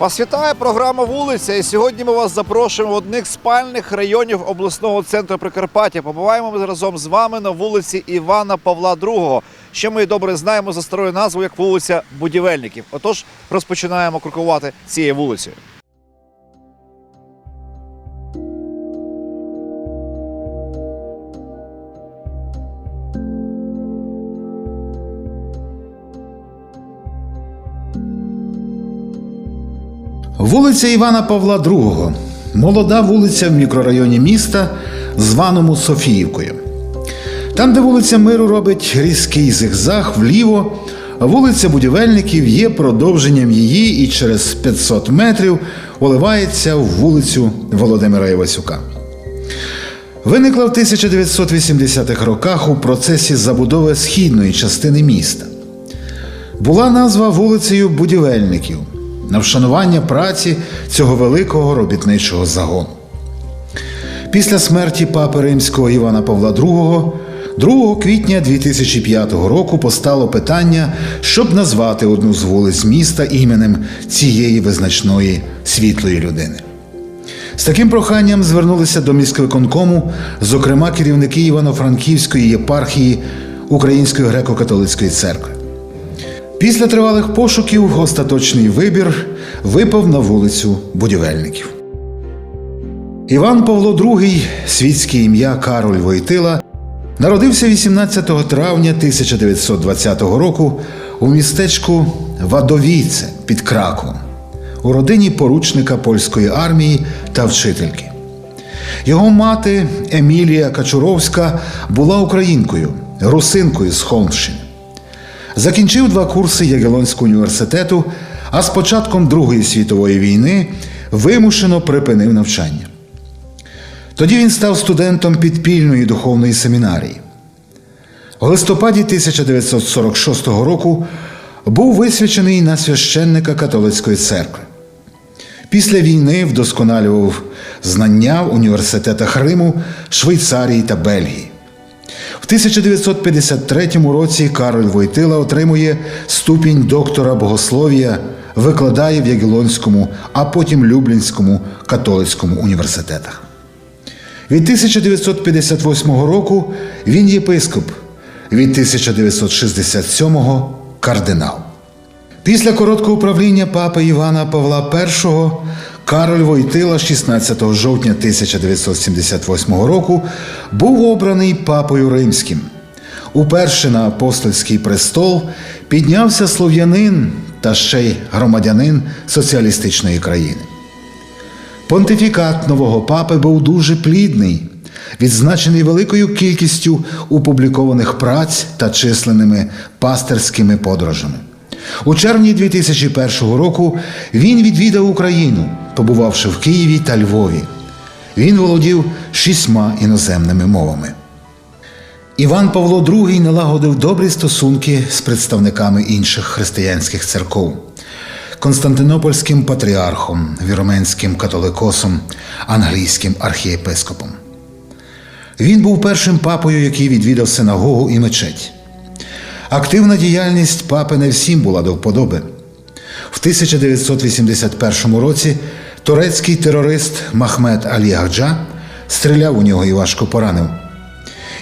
Вас вітає програма Вулиця. І сьогодні ми вас запрошуємо в одних з спальних районів обласного центру Прикарпаття. Побуваємо ми разом з вами на вулиці Івана Павла II, що ми добре знаємо за старою назвою як вулиця Будівельників. Отож, розпочинаємо крокувати цією вулицею. Вулиця Івана Павла II. Молода вулиця в мікрорайоні міста, званому Софіївкою. Там, де вулиця Миру робить різкий зигзаг вліво, вулиця Будівельників є продовженням її і через 500 метрів уливається в вулицю Володимира Івасюка. Виникла в 1980-х роках у процесі забудови східної частини міста. Була назва вулицею Будівельників на вшанування праці цього великого робітничого загону. Після смерті папи римського Івана Павла II 2 квітня 2005 року постало питання, щоб назвати одну з вулиць міста іменем цієї визначної світлої людини. З таким проханням звернулися до міськвиконкому, зокрема керівники Івано-Франківської єпархії Української греко-католицької церкви. Після тривалих пошуків остаточний вибір випав на вулицю будівельників. Іван Павло II, світське ім'я Кароль Войтила, народився 18 травня 1920 року у містечку Вадовійце під Краковом у родині поручника польської армії та вчительки. Його мати Емілія Качуровська була українкою, русинкою з Холмщини. Закінчив два курси Ягелонського університету, а з початком Другої світової війни вимушено припинив навчання. Тоді він став студентом підпільної духовної семінарії. У листопаді 1946 року був висвячений на священника католицької церкви. Після війни вдосконалював знання в університетах Риму, Швейцарії та Бельгії. В 1953 році Кароль Войтила отримує ступінь доктора богослов'я, викладає в Ягелонському, а потім Люблінському католицькому університетах. Від 1958 року він єпископ, від 1967 кардинал. Після короткого правління папи Івана Павла І Кароль Войтила 16 жовтня 1978 року був обраний папою римським. Уперше на апостольський престол піднявся слов'янин та ще й громадянин соціалістичної країни. Понтифікат нового папи був дуже плідний, відзначений великою кількістю опублікованих праць та численними пастерськими подорожами. У червні 2001 року він відвідав Україну, побувавши в Києві та Львові. Він володів шістьма іноземними мовами. Іван Павло II налагодив добрі стосунки з представниками інших християнських церков. Константинопольським патріархом, віроменським католикосом, англійським архієпископом. Він був першим папою, який відвідав синагогу і мечеть. Активна діяльність папи не всім була до вподоби. В 1981 році турецький терорист Махмед Алі Гаджа стріляв у нього і важко поранив.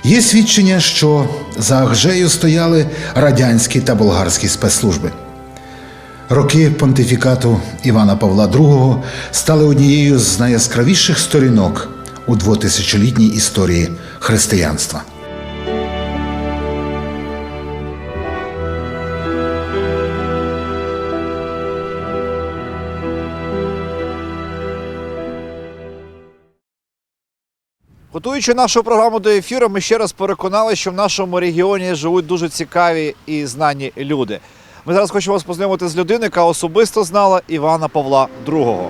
Є свідчення, що за Агжею стояли радянські та болгарські спецслужби. Роки понтифікату Івана Павла II стали однією з найяскравіших сторінок у двотисячолітній історії християнства. Готуючи нашу програму до ефіру, ми ще раз переконали, що в нашому регіоні живуть дуже цікаві і знані люди. Ми зараз хочемо вас познайомити з людиною, яка особисто знала Івана Павла II.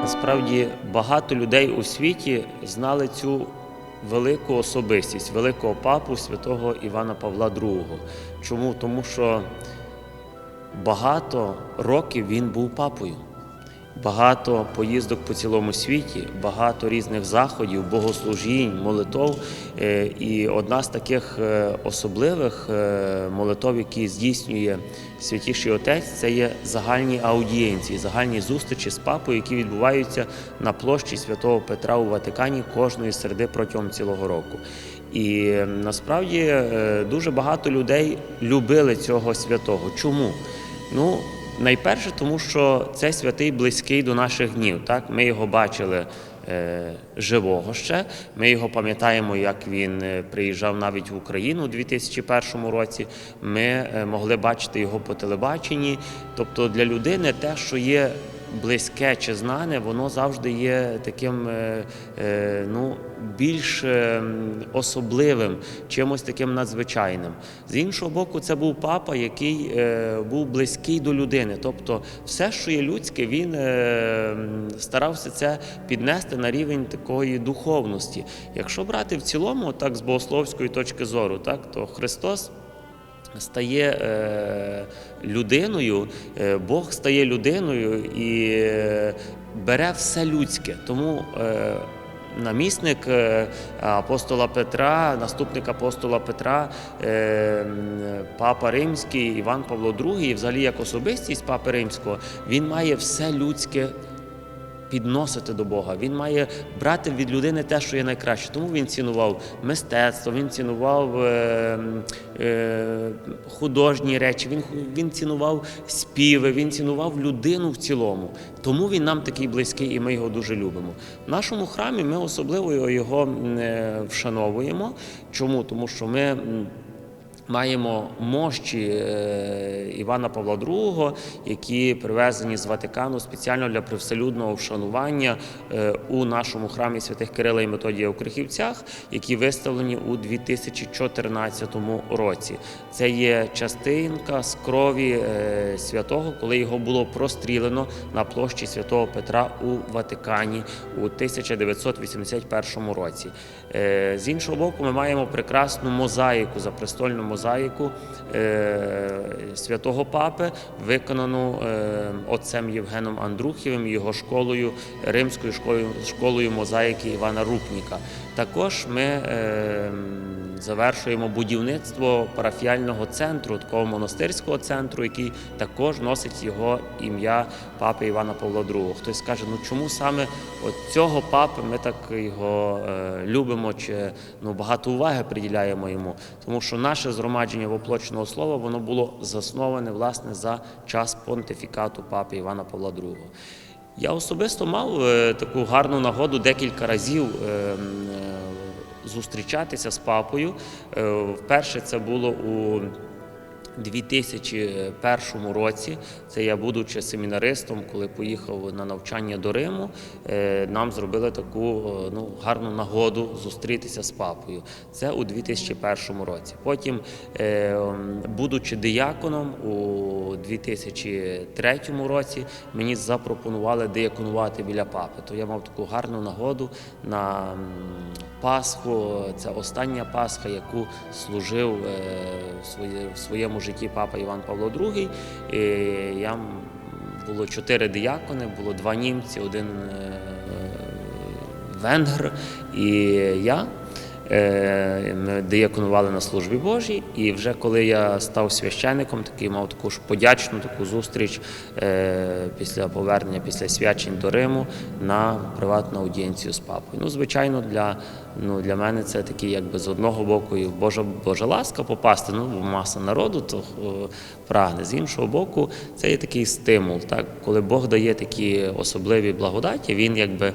Насправді багато людей у світі знали цю велику особистість, великого папу святого Івана Павла II. Чому? Тому що багато років він був папою. багато поїздок по цілому світі, багато різних заходів, богослужінь, молитов. Е, І одна з таких е, особливих е, молитов, які здійснює Святіший Отець, це є загальні аудієнції, загальні зустрічі з папою, які відбуваються на площі Святого Петра у Ватикані кожної середи протягом цілого року. І насправді дуже багато людей любили цього святого. Чому? Ну, найперше, тому що це святий близький до наших днів. Так? Ми його бачили е, живого ще. Ми його пам'ятаємо, як він е, приїжджав навіть в Україну у 2001 році. Ми е, могли бачити його по телебаченні. Тобто для людини те, що є близьке чи знане, воно завжди є таким е, е, ну, більш е, особливим, чимось таким надзвичайним. З іншого боку, це був папа, який був близький до людини. Тобто, все, що є людське, він старався це піднести на рівень такої духовності. Якщо брати в цілому, так з богословської точки зору, так, то Христос стає е, людиною, е, Бог стає людиною і е, бере все людське. Тому намісник апостола Петра, наступник апостола Петра, папа Римський, Іван Павло II, і взагалі як особистість папи Римського, він має все людське підносити до Бога. Він має брати від людини те, що є найкраще. Тому він цінував мистецтво, він цінував е, е, художні речі, він, він цінував співи, він цінував людину в цілому. Тому він нам такий близький, і ми його дуже любимо. В нашому храмі ми особливо його е, вшановуємо. Чому? Тому що ми. Маємо мощі е, Івана Павла II, які привезені з Ватикану спеціально для привселюдного вшанування е, у нашому храмі святих Кирила і Методія у Крихівцях, які виставлені у 2014 році. Це є частинка з крові е, святого, коли його було прострілено на площі святого Петра у Ватикані у 1981 році. З іншого боку, ми маємо прекрасну мозаїку, запрестольну мозаїку е, святого папи, виконану е, отцем Євгеном Андрухівим його школою, римською школою, школою мозаїки Івана Рупніка. Також ми е, завершуємо будівництво парафіального центру, такого монастирського центру, який також носить його ім'я папи Івана Павла II. Хтось скаже, ну чому саме от цього папи ми так його е, любимо чи ну, багато уваги приділяємо йому? Тому що наше згромадження воплоченого слова воно було засноване власне за час понтифікату папи Івана Павла II. Я особисто мав е, таку гарну нагоду декілька разів е, е, зустрічатися з папою. Е, Вперше це було у 2001 році. Це я, будучи семінаристом, коли поїхав на навчання до Риму, е, нам зробили таку е, ну, гарну нагоду зустрітися з папою. Це у 2001 році. Потім, е, будучи дияконом у 2003 році, мені запропонували дияконувати біля папи. То я мав таку гарну нагоду на Пасху. Це остання Пасха, яку служив в своєму житті папа Іван Павло II. І я було чотири диякони, було два німці, один е, венгр і я. Е, Ми дияконували на службі Божій, і вже коли я став священником, такий мав таку ж подячну таку зустріч е, після повернення, після свячень до Риму на приватну аудієнцію з папою. Ну, звичайно, для, ну, для мене це такий, якби з одного боку, і Божа, Божа ласка попасти, ну, бо маса народу то е, прагне. З іншого боку, це є такий стимул. Так? Коли Бог дає такі особливі благодаті, він якби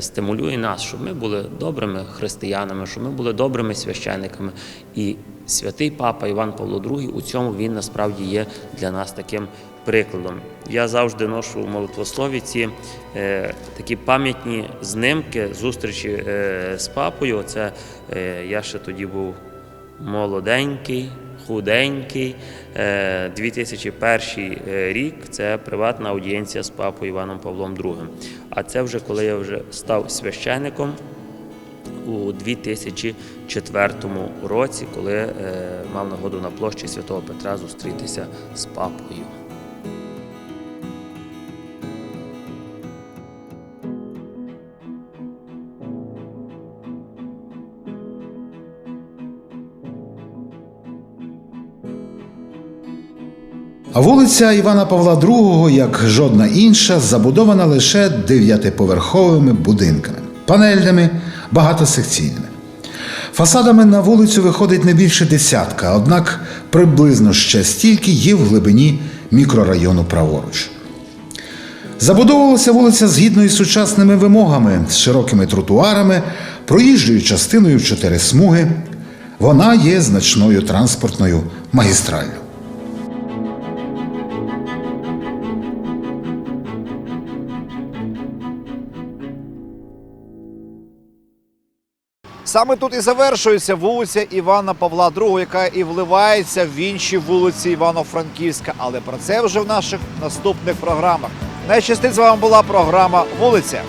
стимулює нас, щоб ми були добрими християнами, щоб ми були добрими священниками. І святий папа Іван Павло II у цьому він насправді є для нас таким прикладом. Я завжди ношу в молитвослові ці е, такі пам'ятні знимки зустрічі е, з папою. Це е, я ще тоді був молоденький, худенький. Е, 2001 рік це приватна аудієнція з папою Іваном Павлом II. А це вже коли я вже став священником у 2004 році, коли е, мав нагоду на площі святого Петра зустрітися з папою. А вулиця Івана Павла II, як жодна інша, забудована лише дев'ятиповерховими будинками, панельними, багатосекційними. Фасадами на вулицю виходить не більше десятка, однак приблизно ще стільки є в глибині мікрорайону праворуч. Забудовувалася вулиця згідно із сучасними вимогами, з широкими тротуарами, проїжджою частиною в чотири смуги. Вона є значною транспортною магістраллю. Саме тут і завершується вулиця Івана Павла II, яка і вливається в інші вулиці Івано-Франківська. Але про це вже в наших наступних програмах. Найщастить з вами була програма Вулиця.